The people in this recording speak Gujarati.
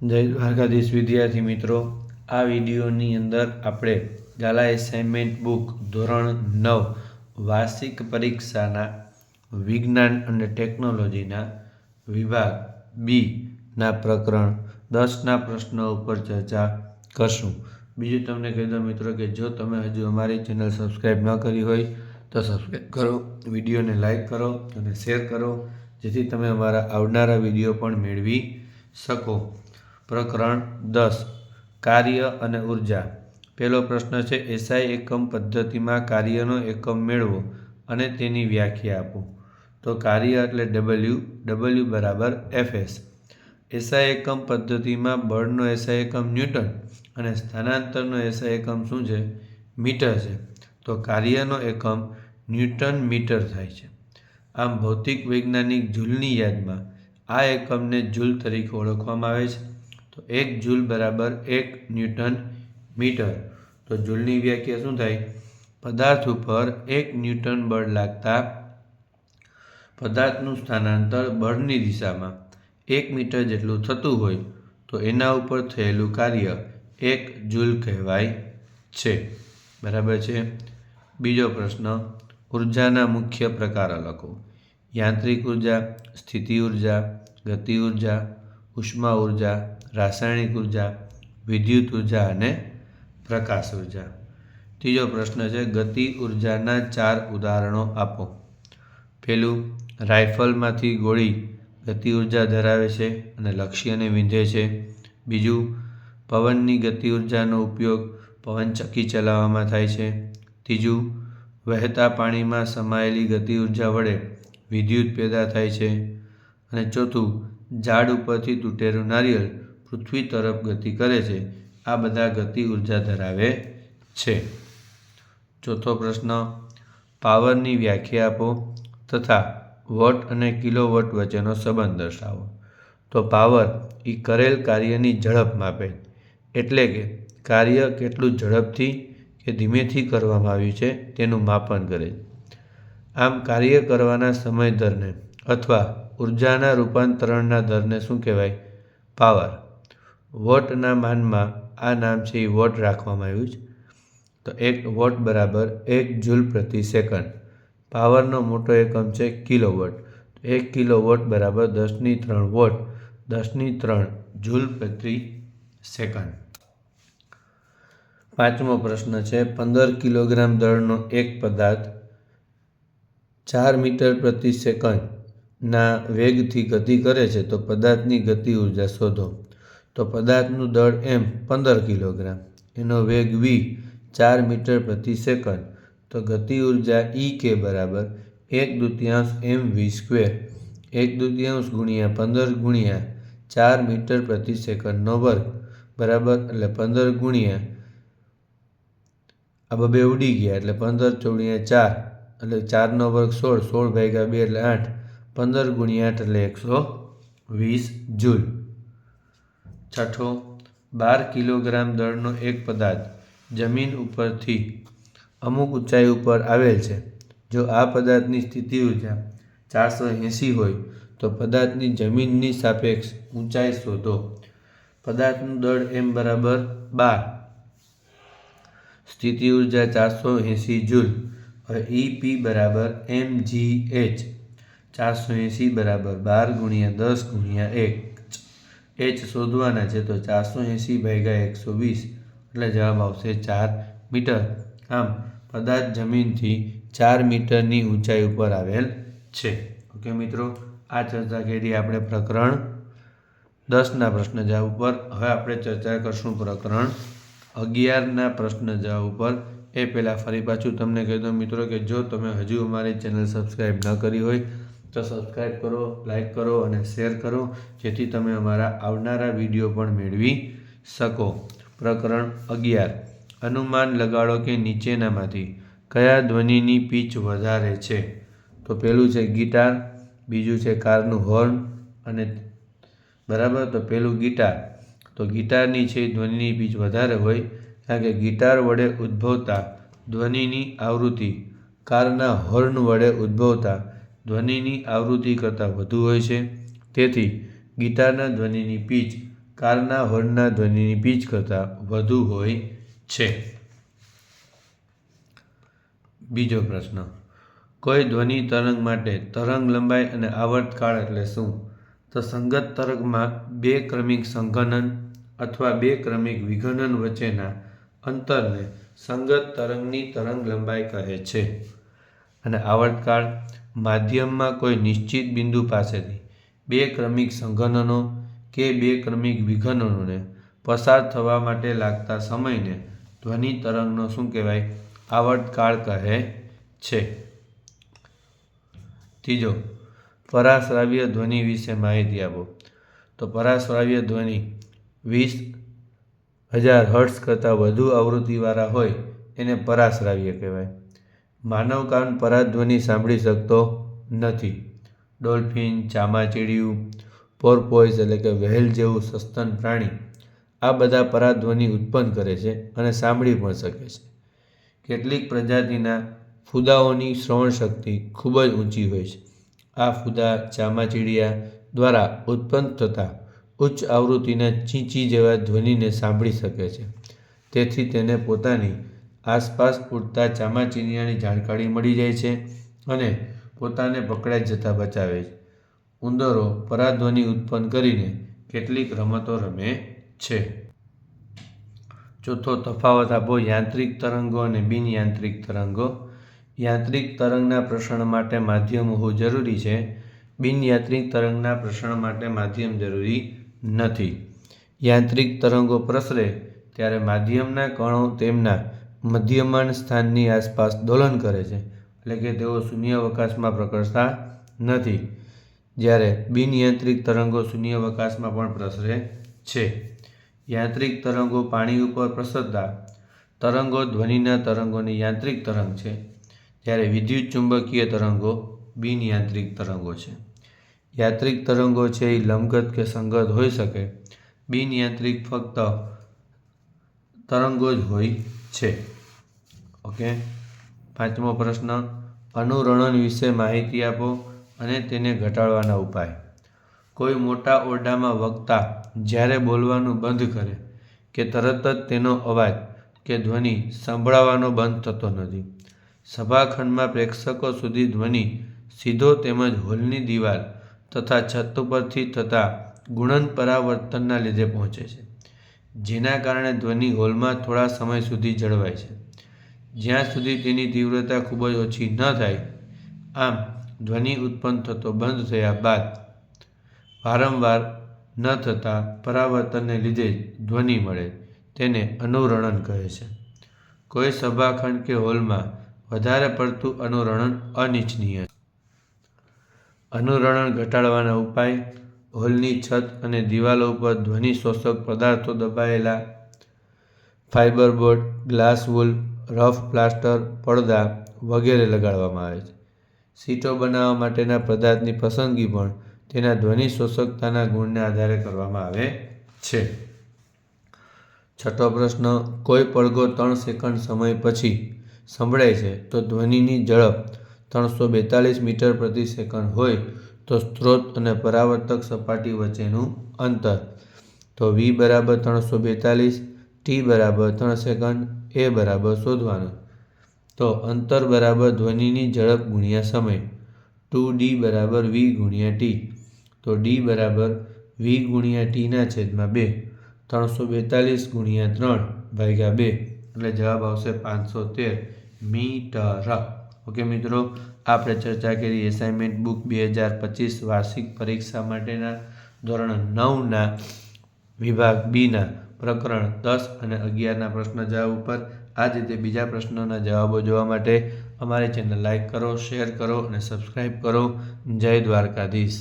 જય દ્વારકાધીશ વિદ્યાર્થી મિત્રો, આ વિડીયોની અંદર આપણે ગાલા એસાઇનમેન્ટ બુક ધોરણ નવ, વાર્ષિક પરીક્ષાના વિજ્ઞાન અને ટેકનોલોજીના વિભાગ બીના પ્રકરણ દસના પ્રશ્નો ઉપર ચર્ચા કરશું. બીજું તમને કહી દઉં મિત્રો કે જો તમે હજુ અમારી ચેનલ સબસ્ક્રાઈબ ન કરી હોય, તો સબસ્ક્રાઈબ કરો, વિડીયોને લાઈક કરો અને શેર કરો, જેથી તમે અમારા આવનારા વીડિયો પણ મેળવી શકો. પ્રકરણ દસ, કાર્ય અને ઊર્જા. પહેલો પ્રશ્ન છે, એસઆઈ એકમ પદ્ધતિમાં કાર્યનો એકમ મેળવો અને તેની વ્યાખ્યા આપો. તો કાર્ય એટલે ડબલ્યુ ડબલ્યુ બરાબર એફએસ એસઆઈ એકમ પદ્ધતિમાં બળનો એસઆઈ એકમ ન્યૂટન અને સ્થાનાંતરનો એસઆઈ એકમ શું છે? મીટર છે. તો કાર્યનો એકમ ન્યૂટન મીટર થાય છે. આમ ભૌતિક વૈજ્ઞાનિક જૂલની યાદમાં આ એકમને જૂલ તરીકે ઓળખવામાં આવે છે. તો એક જૂલ બરાબર એક ન્યૂટન મીટર. તો જૂલની વ્યાખ્યા શું થાય? પદાર્થ ઉપર એક ન્યૂટન બળ લાગતા પદાર્થનું સ્થાનાંતર બળની દિશામાં એક મીટર જેટલું થતું હોય, તો એના ઉપર થયેલું કાર્ય એક જૂલ કહેવાય છે. બરાબર છે? બીજો પ્રશ્ન, ઉર્જાના મુખ્ય પ્રકાર લખો. યાંત્રિક ઊર્જા, સ્થિતિ ઊર્જા, ગતિ ઊર્જા ઉષ્મા ઊર્જા, રાસાયણિક ઊર્જા, વિદ્યુત ઊર્જા અને પ્રકાશ ઊર્જા. ત્રીજો પ્રશ્ન છે, ગતિ ઉર્જાના ચાર ઉદાહરણો આપો. પહેલું રાઇફલમાંથી ગોળી ગતિ ઊર્જા ધરાવે છે અને લક્ષ્યને વિંધે છે. બીજું, પવનની ગતિ ઉર્જાનો ઉપયોગ પવનચક્કી ચલાવવામાં થાય છે. ત્રીજું, વહેતા પાણીમાં સમાયેલી ગતિ ઊર્જા વડે વિદ્યુત પેદા થાય છે. અને ચોથું ઝાડ ઉપરથી તૂટેલું નારિયેળ પૃથ્વી તરફ ગતિ કરે છે. આ બધા ગતિ ઊર્જા ધરાવે છે. ચોથો પ્રશ્ન, પાવરની વ્યાખ્યા આપો તથા વોટ અને કિલોવોટ વચ્ચેનો સંબંધ દર્શાવો. તો પાવર એ કરેલ કાર્યની ઝડપ માપે, એટલે કે કાર્ય કેટલું ઝડપથી કે ધીમેથી કરવામાં આવ્યું છે તેનું માપન કરે. આમ કાર્ય કરવાના સમય દરને અથવા ઉર્જાના રૂપાંતરણના દરને શું કહેવાય? પાવર. વોટના માનમાં આ નામ છે એ વોટ રાખવામાં આવ્યું છે. તો એક વોટ બરાબર એક જૂલ પ્રતિ સેકન્ડ. પાવરનો મોટો એકમ છે કિલોવોટ. એક કિલોવોટ બરાબર દસની ત્રણ વોટ. દસની ત્રણ જૂલ પ્રતિ સેકન્ડ. પાંચમો પ્રશ્ન છે, પંદર કિલોગ્રામ દળનો એક પદાર્થ ચાર મીટર પ્રતિ સેકન્ડના વેગથી ગતિ કરે છે, તો પદાર્થની ગતિ ઊર્જા શોધો. તો પદાર્થનું દળ એમ, પંદર કિલોગ્રામ. એનો વેગ વી, ચાર મીટર પ્રતિ સેકન્ડ. તો ગતિ ઊર્જા ઈ કે બરાબર એક દૃત્યાંશ એમ વી સ્ક્વેર. એક દૃત્યાંશ ગુણ્યા પંદર ગુણ્યા ચાર મીટર પ્રતિ સેકન્ડનો વર્ગ. બરાબર? એટલે પંદર ગુણ્યા, આ બબે ઉડી ગયા, એટલે પંદર ચોગણ્યા ચાર. એટલે ચારનો વર્ગ સોળ સોળ ભાગ્યા બે એટલે આઠ. પંદર ગુણ્યા એટલે એકસો વીસ જૂલ. છઠ્ઠો, બાર કિલોગ્રામ દળનો એક પદાર્થ જમીન ઉપરથી અમુક ઊંચાઈ ઉપર આવેલ છે. જો આ પદાર્થની સ્થિતિ ઊર્જા ચારસો એંસી હોય, તો પદાર્થની જમીનની સાપેક્ષ ઊંચાઈ શોધો. પદાર્થનું દળ એમ બરાબર બાર. સ્થિતિ ઊર્જા ચારસો એંસી જૂલ. હવે ઈ પી બરાબર એમ જી એચ. ચારસો એંસી બરાબર બાર ગુણ્યા દસ ગુણ્યા એક. એચ શોધવાના છે તો ચારસો એંસી ભાગ્યા એકસો વીસ. એટલે જવાબ આવશે ચાર મીટર. આમ પદાર્થ જમીનથી ચાર મીટરની ઊંચાઈ ઉપર આવેલ છે. ઓકે મિત્રો, આ ચર્ચા કરી આપણે પ્રકરણ દસના પ્રશ્ન જવાબ ઉપર. હવે આપણે ચર્ચા કરશું પ્રકરણ અગિયારના પ્રશ્ન જવાબ ઉપર. એ પહેલાં ફરી પાછું તમને કહી દઉં મિત્રો કે જો તમે હજુ અમારી ચેનલ સબસ્ક્રાઈબ ન કરી હોય તો સબસ્ક્રાઈબ કરો લાઈક કરો અને શેર કરો, જેથી તમે અમારા આવનારા વીડિયો પણ મેળવી શકો. પ્રકરણ અગિયાર. અનુમાન લગાડો કે નીચેનામાંથી. કયા ધ્વનિની પીચ વધારે છે? તો પહેલું છે ગિટાર, બીજું છે કારનું હોર્ન અને બરાબર? તો પહેલું ગિટાર. તો ગિટારની છે ધ્વનિની પીચ વધારે હોય, કારણ કે ગિટાર વડે ઉદ્ભવતા ધ્વનિની આવૃત્તિ. કારના હોર્ન વડે ઉદ્ભવતા ધ્વનિની આવૃત્તિ કરતાં વધુ હોય છે. તેથી ગિટારના ધ્વનિની પીચ કારના હોર્નના ધ્વનિની પીચ કરતાં વધુ હોય છે. બીજો પ્રશ્ન. કોઈ ધ્વનિ તરંગ માટે તરંગ લંબાઈ અને આવર્તકાળ એટલે શું? તો સંગત તરંગમાં બે ક્રમિક સંઘનન અથવા બે ક્રમિક વિઘનન વચ્ચેના અંતરને સંગત તરંગની તરંગ લંબાઈ કહે છે. અને આવર્તકાળ માધ્યમમાં કોઈ નિશ્ચિત બિંદુ પાસેથી બે ક્રમિક સંઘનનો કે બે ક્રમિક વિઘનનોને પસાર થવા માટે લાગતા સમયને ધ્વનિ તરંગનો શું કહેવાય? આવર્તકાળ કહે છે. ત્રીજો, પરાશ્રાવ્ય ધ્વનિ વિશે માહિતી આપો. તો પરાશ્રાવ્ય ધ્વનિ વીસ હજાર હર્ટ્સ કરતાં વધુ આવૃત્તિવાળા હોય એને પરાશ્રાવ્ય કહેવાય. માનવ કાન પરાધ્વનિ સાંભળી શકતો નથી. ડોલ્ફિન, ચામાચીડિયું પોર્પોઇઝ એટલે કે વહેલ જેવું સસ્તન પ્રાણી આ બધા પરાધ્વનિ ઉત્પન્ન કરે છે અને સાંભળી પણ શકે છે. કેટલીક પ્રજાતિના ફુદાઓની શ્રવણ શક્તિ ખૂબ જ ઊંચી હોય છે. આ ફુદા ચામાચીડિયા દ્વારા ઉત્પન્ન થતા ઉચ્ચ આવૃત્તિના ચીંચી જેવા ધ્વનિને સાંભળી શકે છે. તેથી તેને પોતાની આસપાસ પૂરતા ચામાચીનિયાની જાણકારી મળી જાય છે અને પોતાને પકડાઈ જતાં બચાવે છે. ઉંદરો પરાધ્વનિ ઉત્પન્ન કરીને કેટલીક રમતો રમે છે. ચોથો તફાવત આપો, યાંત્રિક તરંગો અને બિનયાંત્રિક તરંગો. યાંત્રિક તરંગના પ્રસરણ માટે માધ્યમ હોવું જરૂરી છે. બિનયાંત્રિક તરંગના પ્રસરણ માટે માધ્યમ જરૂરી નથી. યાંત્રિક તરંગો પ્રસરે ત્યારે માધ્યમના કણો તેમના મધ્યમાન સ્થાનની આસપાસ દોલન કરે છે, એટલે કે તેઓ શૂન્યાવકાશમાં પ્રકર્ષતા નથી, જ્યારે બિનયાંત્રિક તરંગો શૂન્યાવકાશમાં પણ પ્રસરે છે. યાંત્રિક તરંગો પાણી ઉપર પ્રસરતા તરંગો ધ્વનિના તરંગોની યાંત્રિક તરંગ છે, જ્યારે વિદ્યુત ચુંબકીય તરંગો બિનયાંત્રિક તરંગો છે. યાંત્રિક તરંગો છે એ લંબગત કે સંગત હોઈ શકે, બિનયાંત્રિક ફક્ત તરંગો જ હોય છે. ઓકે? પાંચમો પ્રશ્ન, અનુરણન વિશે માહિતી આપો અને તેને ઘટાડવાના ઉપાય. કોઈ મોટા ઓરડામાં વક્તા જ્યારે બોલવાનું બંધ કરે કે તરત જ તેનો અવાજ કે ધ્વનિ સંભળાવાનો બંધ થતો નથી. સભાખંડમાં પ્રેક્ષકો સુધી ધ્વનિ સીધો તેમજ હોલની દિવાલ તથા છત ઉપરથી થતા ગુણન પરાવર્તનના લીધે પહોંચે છે. જેના કારણે ધ્વનિ હોલમાં થોડા સમય સુધી જળવાય છે. જ્યાં સુધી તેની તીવ્રતા ખૂબ જ ઓછી ન થાય, આમ ધ્વનિ ઉત્પન્ન થતો બંધ થયા બાદ વારંવાર ન થતા પરાવર્તનને લીધે ધ્વનિ મળે, તેને અનુરણન કહે છે. કોઈ સભાખંડ કે હોલમાં વધારે પડતું અનુરણન અનિચ્છનીય અનુરણન ઘટાડવાના ઉપાય હોલની છત અને દિવાલો ઉપર ધ્વનિ શોષક પદાર્થો દબાયેલા, fibre board, glass wool, rough plaster, પડદા વગેરે લગાડવામાં આવે છે. સીટો બનાવવા માટેના પદાર્થની પસંદગી પણ તેના ધ્વનિ શોષકતાના ગુણને આધારે કરવામાં આવે છે. છઠ્ઠો પ્રશ્ન, કોઈ પડઘો ત્રણ સેકન્ડ સમય પછી સંભળાય છે તો ધ્વનિની ઝડપ ત્રણસો બેતાલીસ મીટર પ્રતિ સેકન્ડ હોય તો સ્ત્રોત અને પરાવર્તક સપાટી વચ્ચેનું અંતર. તો વી બરાબર ત્રણસો બેતાલીસ ટી બરાબર ત્રણ સેકન્ડ એ બરાબર શોધવાનું. તો અંતર બરાબર ધ્વનિની ઝડપ ગુણ્યા સમય. ટુ ડી બરાબર વી ગુણ્યા ટી તો ડી બરાબર વી ગુણ્યા ટીના છેદમાં બે. ત્રણસો બેતાલીસ ગુણ્યા ત્રણ ભાગ્યા બે. એટલે જવાબ આવશે પાંચસો તેર મીટર. ઓકે મિત્રો આપણે ચર્ચા કરી એસાઇનમેન્ટ બુક બે હજાર પચીસ વાર્ષિક પરીક્ષા માટેના ધોરણ નવના વિભાગ બીના પ્રકરણ દસ અને અગિયારના પ્રશ્ન જવાબ ઉપર. આ જ રીતે બીજા પ્રશ્નોના જવાબો જોવા માટે અમારી ચેનલ લાઇક કરો શેર કરો અને સબસ્ક્રાઈબ કરો. જય દ્વારકાધીશ.